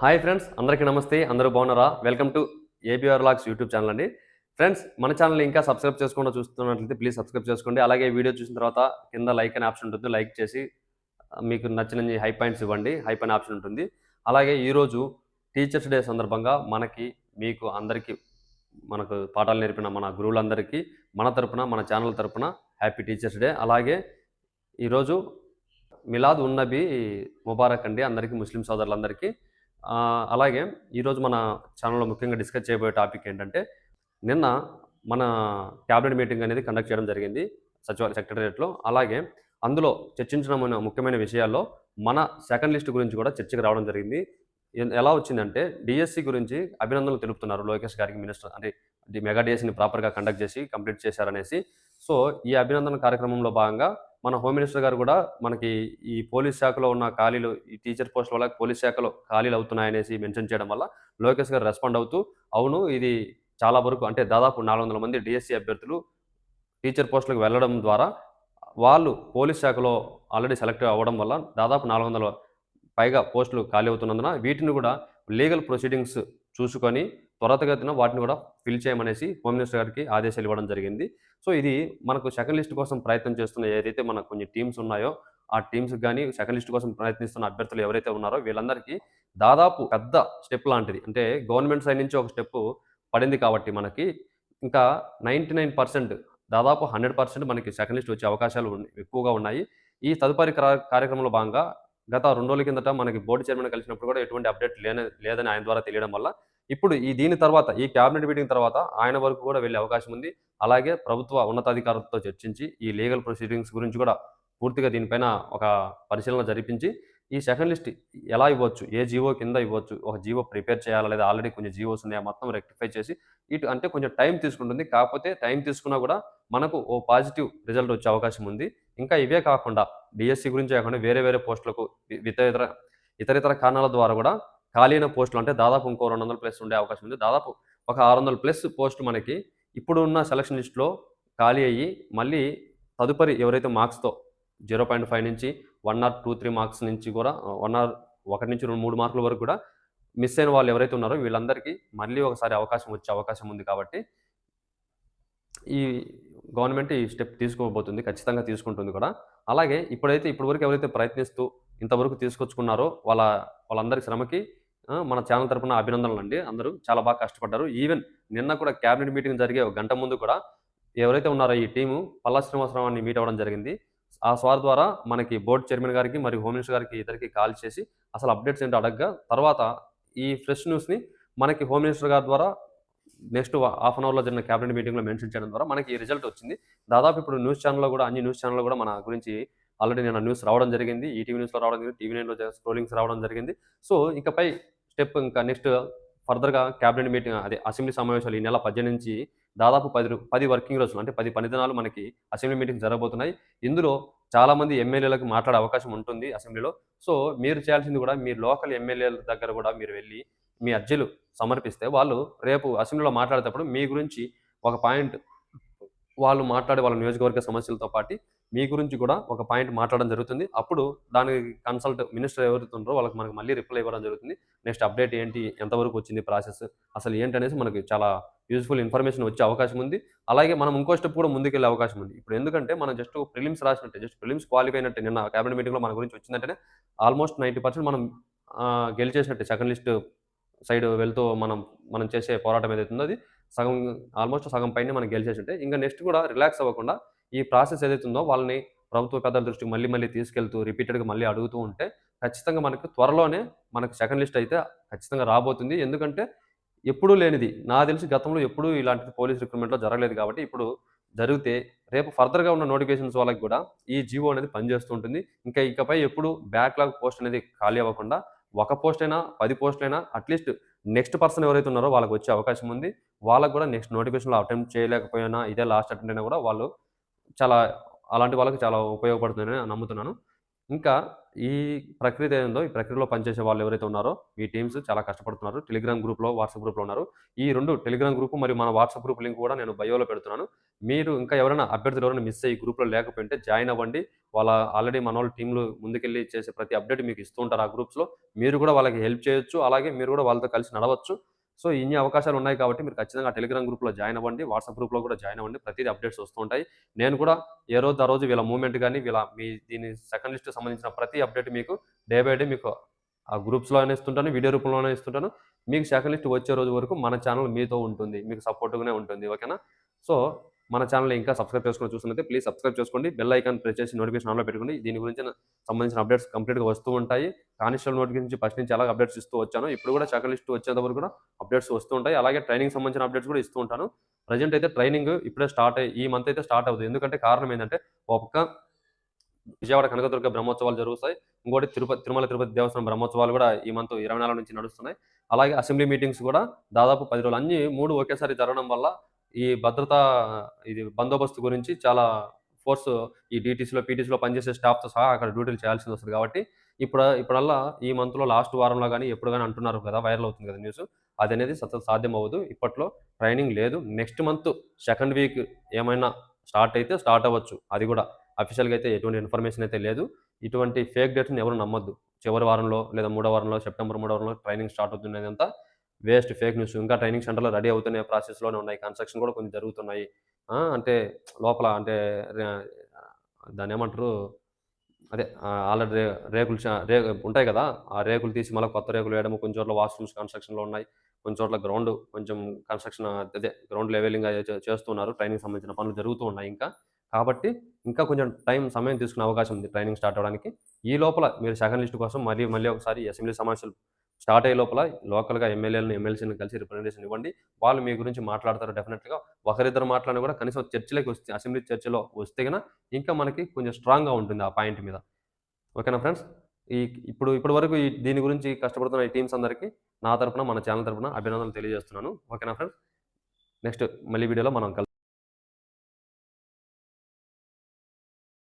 Hi friends అందరికీ నమస్తే అందరూ బాగున్నారా? Welcome to ABR locks YouTube channel అండి. ఫ్రెండ్స్ మన ఛానల్ ఇంకా సబ్స్క్రైబ్ చేసుకుండా చూస్తున్నట్లయితే ప్లీజ్ సబ్స్క్రైబ్ చేసుకోండి. అలాగే వీడియో చూసిన తర్వాత కింద లైక్ అనే ఆప్షన్ ఉంటుంది లైక్ చేసి మీకు నచ్చిన హై పాయింట్స్ ఇవ్వండి. హై అనే ఆప్షన్ ఉంటుంది. అలాగే ఈరోజు టీచర్స్ డే సందర్భంగా మనకి మీకు అందరికీ మనకు పాఠాలు నేర్పిన మన గురువులందరికీ మన తరపున మన ఛానల్ తరపున హ్యాపీ టీచర్స్ డే. అలాగే ఈరోజు మిలాద్ ఉన్నబి ముబారక్ అండి అందరికీ ముస్లిం సోదరులందరికీ. అలాగే ఈరోజు మన ఛానల్లో ముఖ్యంగా డిస్కస్ చేయబోయే టాపిక్ ఏంటంటే నిన్న మన క్యాబినెట్ మీటింగ్ అనేది కండక్ట్ చేయడం జరిగింది సచివాలయ సెక్రటరియట్లో అలాగే అందులో చర్చించిన మన ముఖ్యమైన విషయాల్లో మన సెకండ్ లిస్ట్ గురించి కూడా చర్చకు రావడం జరిగింది. ఎలా వచ్చిందంటే డిఎస్సి గురించి అభినందనలు తెలుపుతున్నారు లోకేష్ గారికి మినిస్టర్ అంటే మెగా డిఎస్సిని ప్రాపర్గా కండక్ట్ చేసి కంప్లీట్ చేశారనేసి. సో ఈ అభినందన కార్యక్రమంలో భాగంగా మన హోమ్ మినిస్టర్ గారు కూడా మనకి ఈ పోలీస్ శాఖలో ఉన్న ఖాళీలు ఈ టీచర్ పోస్ట్ వల్ల పోలీస్ శాఖలో ఖాళీలు అవుతున్నాయనేసి మెన్షన్ చేయడం వల్ల లోకేష్ గారు రెస్పాండ్ అవుతూ అవును ఇది చాలా వరకు అంటే దాదాపు నాలుగు వందల మంది డిఎస్సి అభ్యర్థులు టీచర్ పోస్టులకు వెళ్ళడం ద్వారా వాళ్ళు పోలీస్ శాఖలో ఆల్రెడీ సెలెక్ట్ అవ్వడం వల్ల దాదాపు నాలుగు వందల పైగా పోస్టులు ఖాళీ అవుతున్నందున వీటిని కూడా లీగల్ ప్రొసీడింగ్స్ చూసుకొని త్వరతగతిన వాటిని కూడా ఫిల్ చేయమనేసి హోమ్ మినిస్టర్ గారికి ఆదేశాలు ఇవ్వడం జరిగింది. సో ఇది మనకు సెకండ్ లిస్ట్ కోసం ప్రయత్నం చేస్తున్న ఏదైతే మన కొన్ని టీమ్స్ ఉన్నాయో ఆ టీమ్స్ కానీ సెకండ్ లిస్ట్ కోసం ప్రయత్నిస్తున్న అభ్యర్థులు ఎవరైతే ఉన్నారో వీళ్ళందరికీ దాదాపు పెద్ద స్టెప్ లాంటిది. అంటే గవర్నమెంట్ సైడ్ నుంచి ఒక స్టెప్ పడింది కాబట్టి మనకి ఇంకా నైంటీ నైన్ పర్సెంట్ దాదాపు హండ్రెడ్ పర్సెంట్ మనకి సెకండ్ లిస్ట్ వచ్చే అవకాశాలు ఎక్కువగా ఉన్నాయి. ఈ తదుపరి కార్యక్రమంలో భాగంగా గత రెండు రోజుల కిందట మనకి బోర్డు చైర్మన్ కలిసినప్పుడు కూడా ఎటువంటి అప్డేట్ లేని లేదని ఆయన ద్వారా తెలియడం వల్ల ఇప్పుడు ఈ దీని తర్వాత ఈ క్యాబినెట్ మీటింగ్ తర్వాత ఆయన వరకు కూడా వెళ్ళే అవకాశం ఉంది. అలాగే ప్రభుత్వ ఉన్నతాధికారులతో చర్చించి ఈ లీగల్ ప్రొసీడింగ్స్ గురించి కూడా పూర్తిగా దీనిపైన ఒక పరిశీలన జరిపించి ఈ సెకండ్ లిస్ట్ ఎలా ఇవ్వచ్చు ఏ జీవో కింద ఇవ్వచ్చు ఒక జీవో ప్రిపేర్ చేయాలా లేదా ఆల్రెడీ కొంచెం జీవోస్ ఉన్నాయా మొత్తం రెక్టిఫై చేసి ఇటు అంటే కొంచెం టైం తీసుకుంటుంది. కాకపోతే టైం తీసుకున్నా కూడా మనకు ఓ పాజిటివ్ రిజల్ట్ వచ్చే అవకాశం ఉంది. ఇంకా ఇవే కాకుండా డిఎస్సి గురించి కాకుండా వేరే వేరే పోస్టులకు ఇతర ఇతర ఇతర ఇతర కారణాల ద్వారా కూడా ఖాళీ అయిన పోస్టులు అంటే దాదాపు ఇంకో రెండు వందల ప్లస్ ఉండే అవకాశం ఉంది. దాదాపు ఒక ఆరు వందల ప్లస్ పోస్ట్ మనకి ఇప్పుడు ఉన్న సెలక్షన్ లిస్ట్లో ఖాళీ అయ్యి మళ్ళీ తదుపరి ఎవరైతే మార్క్స్తో జీరో పాయింట్ ఫైవ్ నుంచి one or two three marks నుంచి కూడా వన్ ఆర్ ఒకటి నుంచి రెండు మూడు మార్కుల వరకు కూడా మిస్ అయిన వాళ్ళు ఎవరైతే ఉన్నారో వీళ్ళందరికీ మళ్ళీ ఒకసారి అవకాశం వచ్చే అవకాశం ఉంది కాబట్టి ఈ గవర్నమెంట్ ఈ స్టెప్ తీసుకోబోతుంది ఖచ్చితంగా తీసుకుంటుంది కూడా. అలాగే ఇప్పుడైతే ఇప్పటివరకు ఎవరైతే ప్రయత్నిస్తూ ఇంతవరకు తీసుకొచ్చుకున్నారో వాళ్ళ వాళ్ళందరి శ్రమకి మన ఛానల్ తరపున అభినందనలు అండి అందరూ. చాలా బాగా కష్టపడ్డారు. ఈవెన్ నిన్న కూడా క్యాబినెట్ మీటింగ్ జరిగే ఒక గంట ముందు కూడా ఎవరైతే ఉన్నారో ఈ టీము పల్లా శ్రీనివాసరావు మీట్ అవ్వడం జరిగింది. ఆ స్వార్ ద్వారా మనకి బోర్డు చైర్మన్ గారికి మరియు హోమ్ మినిస్టర్ గారికి ఇద్దరికి కాల్ చేసి అసలు అప్డేట్స్ ఏంటో అడగగా తర్వాత ఈ ఫ్రెష్ న్యూస్ని మనకి హోమ్ మినిస్టర్ గారి ద్వారా నెక్స్ట్ హాఫ్ అన్ అవర్లో జరిగిన క్యాబినెట్ మీటింగ్లో మెన్షన్ చేయడం ద్వారా మనకి ఈ రిజల్ట్ వచ్చింది. దాదాపు ఇప్పుడు న్యూస్ ఛానల్లో కూడా అన్ని న్యూస్ ఛానల్లో కూడా మన గురించి ఆల్రెడీ నేను న్యూస్ రావడం జరిగింది. ఈటీవీ న్యూస్లో రావడం జరిగింది. టీవీ నైన్లో స్క్రోలింగ్స్ రావడం జరిగింది. సో ఇకపై స్టెప్ ఇంకా నెక్స్ట్ ఫర్దర్గా క్యాబినెట్ మీటింగ్ అదే అసెంబ్లీ సమావేశాలు ఈ నెల పద్దెనిమిది నుంచి దాదాపు పది పది వర్కింగ్ రోజులు అంటే పది పని దినాలు మనకి అసెంబ్లీ మీటింగ్ జరగబోతున్నాయి. ఇందులో చాలామంది ఎమ్మెల్యేలకు మాట్లాడే అవకాశం ఉంటుంది అసెంబ్లీలో. సో మీరు చేయాల్సింది కూడా మీ లోకల్ ఎమ్మెల్యేల దగ్గర కూడా మీరు వెళ్ళి మీ అర్జీలు సమర్పిస్తే వాళ్ళు రేపు అసెంబ్లీలో మాట్లాడేటప్పుడు మీ గురించి ఒక పాయింట్ వాళ్ళు మాట్లాడే వాళ్ళ నియోజకవర్గ సమస్యలతో పాటు మీ గురించి కూడా ఒక పాయింట్ మాట్లాడడం జరుగుతుంది. అప్పుడు దానికి కన్సల్ట్ మినిస్టర్ ఎవరైతే వాళ్ళకి మనకి మళ్ళీ రిప్లై ఇవ్వడం జరుగుతుంది. నెక్స్ట్ అప్డేట్ ఏంటి? ఎంతవరకు వచ్చింది ప్రాసెస్? అసలు ఏంటి అనేసి మనకి చాలా యూజ్ఫుల్ ఇన్ఫర్మేషన్ వచ్చే అవకాశం ఉంది. అలాగే మనం ఇంకో స్టెప్ కూడా ముందుకెళ్ళే అవకాశం ఉంది. ఇప్పుడు ఎందుకంటే మనం జస్ట్ ప్రిలిమ్స్ రాసినట్టే జస్ట్ ప్రిలిమ్స్ క్వాలిఫై అయినట్టే. నిన్న క్యాబినెట్ మీటింగ్లో మన గురించి వచ్చిందంటేనే ఆల్మోస్ట్ నైంటీ పర్సెంట్ మనం గెలిచేసినట్టే. సెకండ్ లిస్ట్ సైడ్ వెళ్తూ మనం మనం చేసే పోరాటం ఏదైతుందో అది సగం ఆల్మోస్ట్ సగం పైన మనం గెలిచేసింటే ఇంకా నెక్స్ట్ కూడా రిలాక్స్ అవ్వకుండా ఈ ప్రాసెస్ ఏదైతే ఉందో వాళ్ళని ప్రభుత్వ పెద్దల దృష్టికి మళ్ళీ మళ్ళీ తీసుకెళ్తూ రిపీటెడ్గా మళ్ళీ అడుగుతూ ఉంటే ఖచ్చితంగా మనకు త్వరలోనే మనకు సెకండ్ లిస్ట్ అయితే ఖచ్చితంగా రాబోతుంది. ఎందుకంటే ఎప్పుడూ లేనిది నా తెలిసి గతంలో ఎప్పుడూ ఇలాంటిది పోలీస్ రిక్రూట్మెంట్లో జరగలేదు కాబట్టి ఇప్పుడు జరిగితే రేపు ఫర్దర్గా ఉన్న నోటిఫికేషన్స్ వాళ్ళకి కూడా ఈ జీవో అనేది పనిచేస్తూ ఉంటుంది. ఇంకా ఇకపై ఎప్పుడు బ్యాక్లాగ్ పోస్ట్ అనేది ఖాళీ అవ్వకుండా ఒక పోస్ట్ అయినా పది పోస్ట్లైనా అట్లీస్ట్ నెక్స్ట్ పర్సన్ ఎవరైతే ఉన్నారో వాళ్ళకి వచ్చే అవకాశం ఉంది. వాళ్ళకు కూడా నెక్స్ట్ నోటిఫికేషన్లో అటెంప్ట్ చేయలేకపోయినా ఇదే లాస్ట్ అటెంప్ట్ అయినా కూడా వాళ్ళు చాలా అలాంటి వాళ్ళకి చాలా ఉపయోగపడుతుందని నేను నమ్ముతున్నాను. ఇంకా ఈ ప్రక్రియ ఏందో ఈ ప్రక్రియలో పనిచేసే వాళ్ళు ఎవరైతే ఉన్నారో మీ టీమ్స్ చాలా కష్టపడుతున్నారు. టెలిగ్రామ్ గ్రూప్లో వాట్సాప్ గ్రూప్లో ఉన్నారు. ఈ రెండు టెలిగ్రామ్ గ్రూప్ మరియు మన వాట్సాప్ గ్రూప్ లింక్ కూడా నేను బయోలో పెడుతున్నాను. మీరు ఇంకా ఎవరైనా అభ్యర్థులు ఎవరైనా మిస్ అయ్యి గ్రూప్లో లేకపోతే జాయిన్ అవ్వండి. వాళ్ళ ఆల్రెడీ మన వాళ్ళ టీంలు ముందుకెళ్ళి చేసే ప్రతి అప్డేట్ మీకు ఇస్తూ ఉంటారు ఆ గ్రూప్స్లో మీరు కూడా వాళ్ళకి హెల్ప్ చేయొచ్చు. అలాగే మీరు కూడా వాళ్ళతో కలిసి నడవచ్చు. సో ఇన్ని అవకాశాలు ఉన్నాయి కాబట్టి మీరు ఖచ్చితంగా టెలిగ్రామ్ గ్రూప్లో జాయిన్ అవ్వండి. వాట్సాప్ గ్రూప్లో కూడా జాయిన్ అవ్వండి. ప్రతిదీ అప్డేట్స్ వస్తూ ఉంటాయి. నేను కూడా ఏ రోజు ఆ రోజు వీళ్ళ మూమెంట్ కానీ వీళ్ళ మీ దీని సెకండ్ లిస్ట్ సంబంధించిన ప్రతి అప్డేట్ మీకు డే బై డే మీకు ఆ గ్రూప్స్లోనే ఇస్తుంటాను వీడియో రూపంలోనే ఇస్తుంటాను. మీకు సెకండ్ లిస్ట్ వచ్చే రోజు వరకు మన ఛానల్ మీతో ఉంటుంది. మీకు సపోర్ట్గానే ఉంటుంది. ఓకేనా? సో మన ఛానల్ ఇంకా సబ్స్క్రైబ్ చేసుకుని చూస్తున్నట్టే ప్లీజ్ సబ్స్క్రైబ్ చేసుకోండి. బెల్ ఐకాన్ ప్రెస్ చేసి నోటిఫికేషన్ ఆన్లో పెట్టుకోండి. దీని గురించి సంబంధించిన అప్డేట్స్ కంప్లీట్గా వస్తూ ఉంటాయి. కానిస్టేబుల్ నోటిఫికేషన్ ఫస్ట్ నుంచి అలాగే అప్డేట్స్ ఇస్తూ వచ్చాను ఇప్పుడు కూడా సెకండ్ లిస్ట్ వచ్చేంత వరకు కూడా అప్డేట్స్ వస్తూ ఉంటాయి. అలాగే ట్రైనింగ్ సంబంధించిన అప్డేట్స్ కూడా ఇస్తూ ఉంటాను. ప్రజెంట్ అయితే ట్రైనింగ్ ఇప్పుడే స్టార్ట్ అయ్యి ఈ మంత్ అయితే స్టార్ట్ అవుతుంది. ఎందుకంటే కారణం ఏంటంటే ఒక విజయవాడ కనకదుర్గ బ్రహ్మోత్సవాలు జరుగుతాయి. ఇంకోటి తిరుపతి తిరుమల తిరుపతి దేవస్థానం బ్రహ్మోత్సవాలు కూడా ఈ మంత్ ఇరవై నాలుగు నుంచి నడుస్తున్నాయి. అలాగే అసెంబ్లీ మీటింగ్స్ కూడా దాదాపు పది రోజులు. అన్ని మూడు ఒకేసారి జరగడం వల్ల ఈ భద్రతా ఇది బందోబస్తు గురించి చాలా ఫోర్స్ ఈ డీటీసీలో పీటీసీలో పనిచేసే స్టాఫ్తో సహా అక్కడ డ్యూటీలు చేయాల్సి వస్తుంది కాబట్టి ఇప్పుడు ఇప్పుడల్లా ఈ మంత్లో లాస్ట్ వారంలో కానీ ఎప్పుడు కానీ అంటున్నారు కదా వైరల్ అవుతుంది కదా న్యూస్. అది అనేది సత సాధ్యం అవ్వదు. ఇప్పట్లో ట్రైనింగ్ లేదు. నెక్స్ట్ మంత్ సెకండ్ వీక్ ఏమైనా స్టార్ట్ అయితే స్టార్ట్ అవ్వచ్చు. అది కూడా అఫీషియల్గా అయితే ఎటువంటి ఇన్ఫర్మేషన్ అయితే లేదు. ఇటువంటి ఫేక్ డేట్స్ని ఎవరు నమ్మొద్దు. చివరి వారంలో లేదా మూడో వారంలో సెప్టెంబర్ మూడో వారంలో ట్రైనింగ్ స్టార్ట్ అవుతుంది అంతా వేస్ట్ ఫేక్ న్యూస్ ఇంకా ట్రైనింగ్ సెంటర్లో రెడీ అవుతున్న ప్రాసెస్లోనే ఉన్నాయి. కన్స్ట్రక్షన్ కూడా కొంచెం జరుగుతున్నాయి. అంటే లోపల అంటే దాని దాన్ని ఏమంటారు? అదే ఆల్రెడీ రే రేకులు రే ఉంటాయి కదా? ఆ రేకులు తీసి మళ్ళీ కొత్త రేకులు వేయడం కొన్ని చోట్ల వాష్రూమ్స్ కన్స్ట్రక్షన్లో ఉన్నాయి. కొన్ని చోట్ల గ్రౌండ్ కొంచెం కన్స్ట్రక్షన్ అదే గ్రౌండ్ లెవెలింగ్ చేస్తున్నారు. ట్రైనింగ్ సంబంధించిన పనులు జరుగుతూ ఉన్నాయి ఇంకా. కాబట్టి ఇంకా కొంచెం టైం సమయం తీసుకునే అవకాశం ఉంది ట్రైనింగ్ స్టార్ట్ అవ్వడానికి. ఈ లోపల మీరు సెకండ్ లిస్ట్ కోసం మళ్ళీ మళ్ళీ ఒకసారి అసెంబ్లీ సమావేశాలు స్టార్ట్ అయ్యే లోపల లోకల్గా ఎమ్మెల్యేలను ఎమ్మెల్సీని కలిసి రిప్రజెంటేషన్ ఇవ్వండి. వాళ్ళు మీ గురించి మాట్లాడతారు డెఫినెట్గా. ఒకరిద్దరు మాట్లాడినా కూడా కనీసం చర్చలోకి వస్తే అసెంబ్లీ చర్చలో వస్తే కనుక ఇంకా మనకి కొంచెం స్ట్రాంగ్గా ఉంటుంది ఆ పాయింట్ మీద. ఓకేనా ఫ్రెండ్స్? ఈ ఇప్పుడు ఇప్పటి వరకు ఈ దీని గురించి కష్టపడుతున్న ఈ టీమ్స్ అందరికీ నా తరపున మన ఛానల్ తరపున అభినందనలు తెలియజేస్తున్నాను. ఓకేనా ఫ్రెండ్స్? నెక్స్ట్ మళ్ళీ వీడియోలో మనం కలిసి